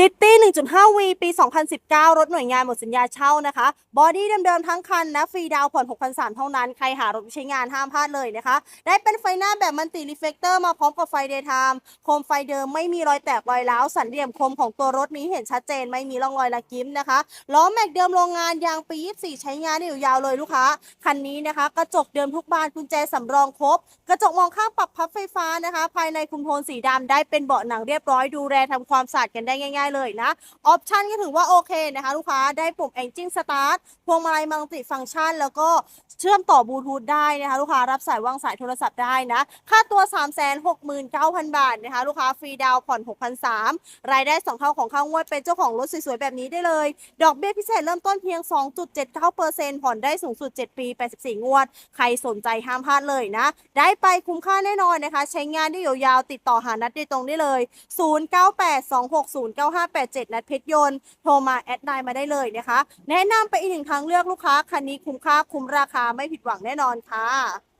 ซิตี้ 1.5V ปี 2019 รถหน่วยงานหมดสัญญาเช่านะคะ บอดี้เดิมๆทั้งคันนะ ฟรีดาวผ่อน 6,300 เท่านั้น ใครหารถใช้งานห้ามพลาดเลยนะคะ ได้เป็นไฟหน้าแบบมันติรีเฟกเตอร์มาพร้อมกับไฟเดย์ไทม์โคมไฟเดิมไม่มีรอยแตกรอยร้าว สันเหลี่ยมคมของตัวรถมีเห็นชัดเจน ไม่มีร่องรอยละกิ้มนะคะ ล้อแม็กเดิมโรงงานยางปี 24 ใช้งานได้อยู่ยาวเลยลูกค้า คันนี้นะคะ กระจกเดิมทุกบานกุญแจสำรองครบ กระจกมองข้างปรับพับไฟฟ้านะคะ ภายในคุมโทนสีดำได้เป็นเบาะหนังเรียบร้อยดูแลทำความสะอาดกันได้ง่ายเลยนะออปชันก็ถือว่าโอเคนะคะลูกค้าได้ปุ่ม Engine Start พวงมาลัยมัลติฟังก์ชัน แล้วก็เชื่อมต่อบลูทูธได้นะคะลูกค้ารับสายวางสายโทรศัพท์ได้นะ ค่าตัว 369,000 บาทนะคะลูกค้าฟรีดาวผ่อน 6,300 รายได้ 2 เท่าของค่างวดเป็นเจ้าของรถสวยๆ แบบนี้ได้เลย ดอกเบี้ยพิเศษเริ่มต้นเพียง 2.79%ผ่อนได้สูงสุด 7 ปี 84 งวด ใครสนใจห้ามพลาดเลยนะ ได้ไปคุ้มค่าแน่นอนนะคะ ใช้งานได้ยาวๆติดต่อหานัดโดยตรงได้เลย9587 นัดเพชรยนต์โทรมาแอดไลน์มาได้เลยนะคะ แนะนำไปอีกหนึ่งทางเลือกลูกค้าคันนี้คุ้มค่าคุ้มราคาไม่ผิดหวังแน่นอนค่ะ